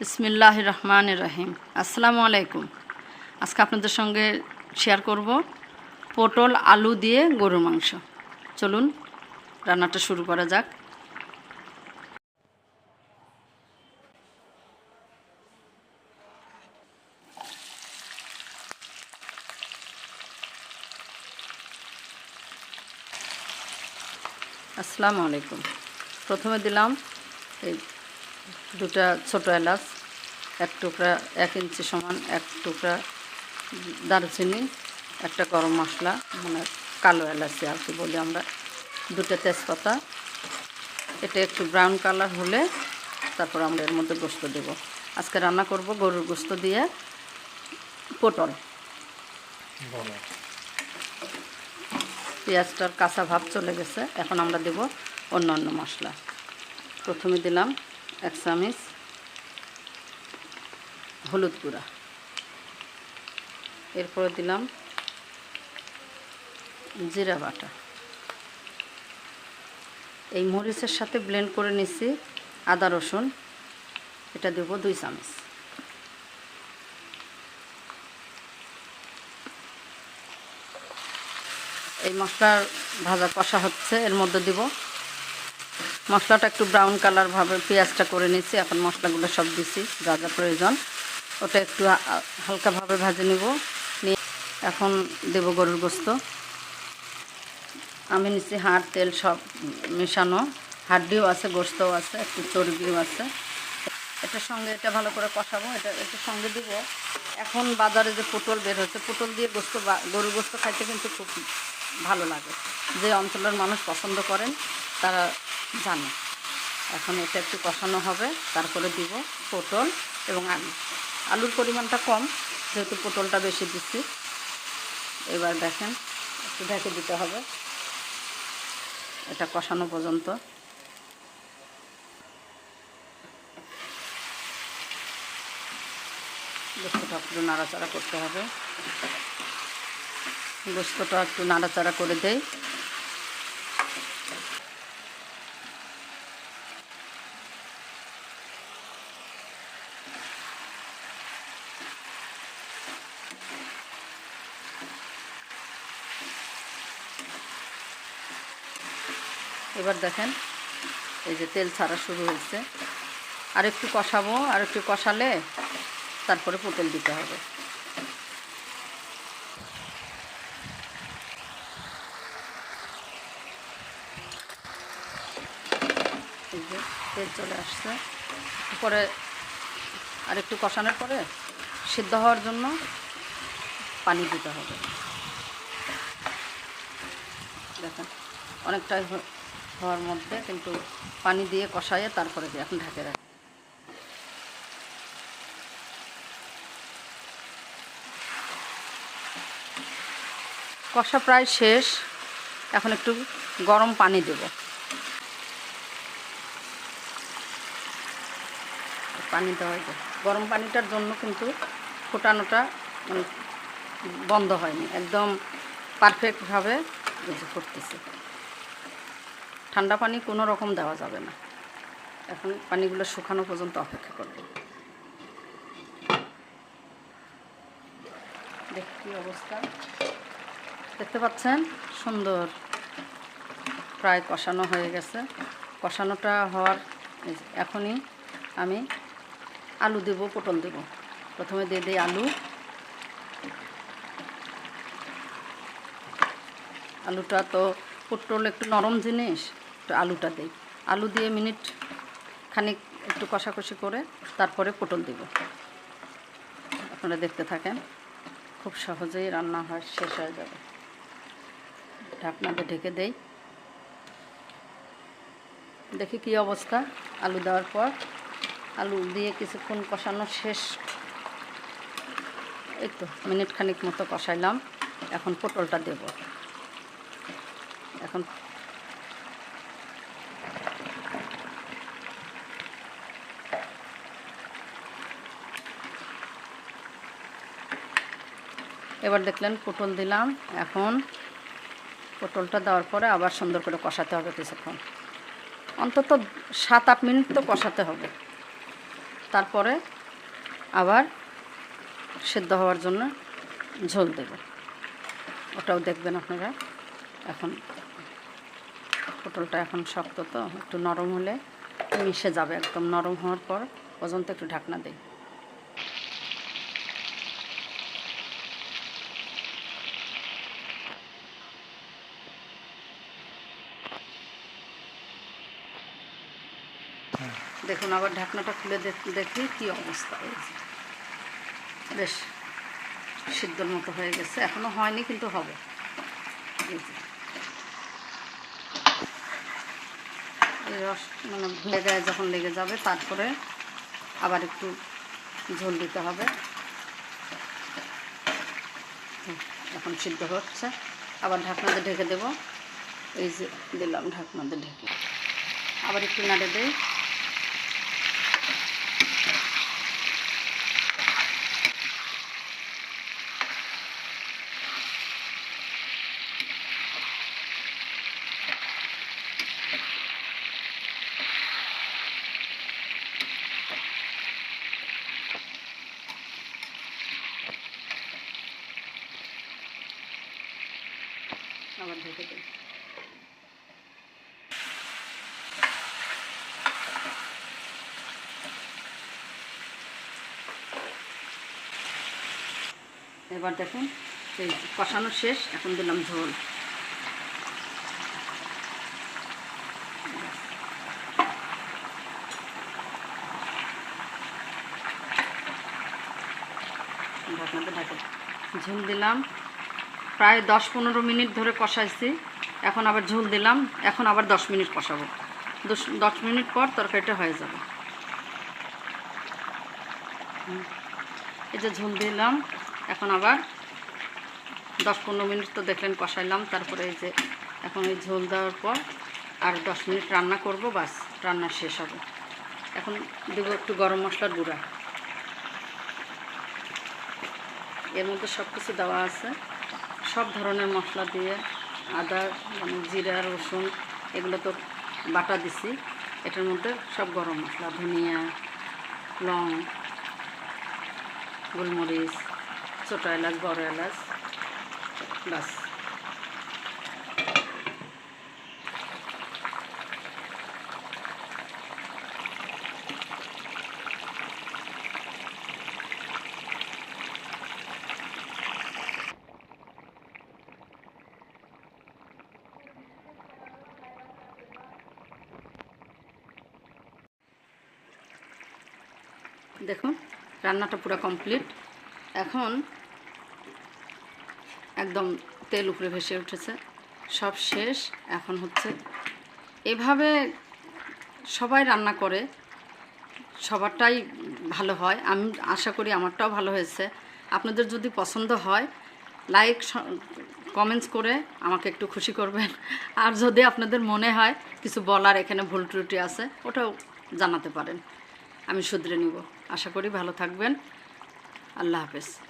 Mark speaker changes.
Speaker 1: বিসমিল্লাহ রহমান রহিম। আসসালামু আলাইকুম। আজকে আপনাদের সঙ্গে শেয়ার করব পটল আলু দিয়ে গরুর মাংস। চলুন, রান্নাটা শুরু করা যাক। আসসালামু আলাইকুম। প্রথমে দিলাম এই দুটা ছোটো এলাচ এক টুকরা এক ইঞ্চি সমান এক টুকরা দারুচিনি একটা গরম মশলা মানে কালো এলাচি আর কি বলি আমরা দুটো তেজপাতা। এটা একটু ব্রাউন কালার হলে তারপর আমরা এর মধ্যে গোস্ত দেব। আজকে রান্না করব গরুর গোস্ত দিয়ে পটল। পেঁয়াজটার কাঁচা ভাব চলে গেছে এখন আমরা দেব অন্য অন্য মশলা। প্রথমে দিলাম এক চামিচ। হলুদ গুঁড়া। এরপরে দিলাম জিরা বাটা। এই মরিচের সাথে ব্লেন্ড করে নিচ্ছি আদা, রসুন। এটা দেবো দুই চামচ। এই মশলার ভাজা কষা হচ্ছে, এর মধ্যে দিব মশলাটা একটু ব্রাউন কালার ভাবে পেঁয়াজটা করে নিচ্ছি এখন মশলাগুলো সব দিছি, যা যা প্রয়োজন। ওটা একটু হালকাভাবে ভাজে নিব। নিয়ে এখন দেব গরুর গোস্ত। আমি নিচ্ছি হাড়, তেল সব মেশানো। হাড্ডিও আছে, গোস্তও আছে, একটু চর্বিও আছে। এটার সঙ্গে এটা ভালো করে কষাবো, এটা এটার সঙ্গে দিব। এখন বাজারে যে পটল বের হচ্ছে পটল দিয়ে গোস্ত গরুর গোস্ত খাইতে কিন্তু খুব ভালো লাগে। যে অঞ্চলের মানুষ পছন্দ করেন, তারা জানে। এখন এটা একটু কষানো হবে, তারপরে দিব পটল এবং আলু। আলুর পরিমাণটা কম, যেহেতু পটলটা বেশি দিচ্ছি। এবার দেখেন, একটু ঢেকে দিতে হবে। এটা কষানো পর্যন্ত। গোস্তটা একটু নাড়াচাড়া করতে হবে। গোস্তটা একটু নাড়াচাড়া করে দেই। এবার দেখেন, এই যে তেল ছাড়া শুরু হয়েছে। আর একটু কষাবো, আর একটু কষালে তারপরে পটল দিতে হবে। এই যে তেল চলে আসছে। পরে আর একটু কষানোর পরে সিদ্ধ হওয়ার জন্য পানি দিতে হবে। দেখেন, অনেকটাই হওয়ার মধ্যে কিন্তু পানি দিয়ে কষাইয়ে তারপরে দিয়ে এখন ঢেকে রাখি। কষা প্রায় শেষ। এখন একটু গরম পানি দেব। পানি দেওয়া গরম পানিটার জন্য কিন্তু ফোটানোটা মানে বন্ধ হয়নি। একদম পারফেক্টভাবে ফুটতেছে। ঠান্ডা পানি কোনো রকম দেওয়া যাবে না। এখন পানিগুলো শুকানো পর্যন্ত অপেক্ষা করব। দেখ অবস্থা। দেখতে পাচ্ছেন? সুন্দর। প্রায় কষানো হয়ে গেছে। কষানোটা হওয়ার এখনই আমি আলু দেব, পটল দেব। প্রথমে দিয়ে দিই আলু। আলুটা তো পটল একটু নরম জিনিস, একটু আলুটা দিই। আলু দিয়ে মিনিট খানিক একটু কষাকষি করে তারপরে পটল দিব। আপনারা দেখতে থাকেন, খুব সহজেই রান্না হয়, শেষ হয়ে যাবে। ঢাকনাতে ঢেকে দেই। দেখি কি অবস্থা, আলু দেওয়ার পর। আলু দিয়ে কিছুক্ষণ কষানো শেষ। এই তো, মিনিট খানিক মতো কষাইলাম। এখন পটলটা দেব। এখন। এবার দেখলেন পটল দিলাম, এখন পটলটা দেওয়ার পরে আবার সুন্দর করে কষাতে হবে কিছুক্ষণ। অন্তত সাত আট মিনিট তো কষাতে হবে। তারপরে আবার সেদ্ধ হওয়ার জন্য ঝোল দেব। ওটাও দেখবেন আপনারা। এখন পটলটা এখন শক্ত তো, একটু নরম হলে মিশে যাবে একদম, নরম হওয়ার পর পর্যন্ত একটু ঢাকনা দিই। দেখুন, আবার ঢাকনাটা খুলে দেখ- কি অবস্থা। বেশ, সিদ্ধর মতো হয়ে গেছে। এখনও হয়নি, কিন্তু হবে এই যে। এই রস মানে ভুলে যখন লেগে যাবে, তারপরে আবার একটু ঝোল দিতে হবে। এখন সিদ্ধ হচ্ছে। আবার ঢাকনাতে ঢেকে দেব। এই যে দিলাম ঢাকনাতে ঢেকে। আবার একটু নাড়ে দেই আবার ঢেকে দিই এবার দেখুন এই কষানো শেষ, এখন দিলাম ঝোল। ঝোল দিলাম। প্রায় দশ পনেরো মিনিট ধরে কষাইছি। এখন আবার ঝোল দিলাম। এখন আবার দশ মিনিট কষাবো। দশ মিনিট পর তরকারিটা হয়ে যাবে। এই যে ঝোল দিলাম। এখন আবার দশ পনেরো মিনিট তো দেখলেন কষাইলাম, তারপরে এই যে এখন এই ঝোল দেওয়ার পর আর দশ মিনিট রান্না করব, বাস রান্না শেষ হবে। এখন দেবো একটু গরম মশলার গুঁড়া। এর মধ্যে সব কিছু দেওয়া আছে। সব ধরনের মশলা দিয়ে আদা মানে জিরা, রসুন, এগুলো তো বাটা দিছি। এটার মধ্যে সব গরম মশলা, ধনিয়া, লং, গোলমরিচ ছোটো এলাচ বড় এলাচ বাস দেখুন রান্নাটা পুরো কমপ্লিট এখন একদম তেল উপরে ভেসে উঠেছে। সব শেষ। এখন হচ্ছে এভাবে সবাই রান্না করে, সবারটাই ভালো হয়। আমি আশা করি আমারটাও ভালো হয়েছে। আপনাদের যদি পছন্দ হয় লাইক কমেন্টস করে আমাকে একটু খুশি করবেন। আর যদি আপনাদের মনে হয় কিছু বলার এখানে ভুল ত্রুটি আছে, ওটাও জানাতে পারেন। আমি শুধরে নিব। আশা করি ভালো থাকবেন। আল্লাহ হাফেজ।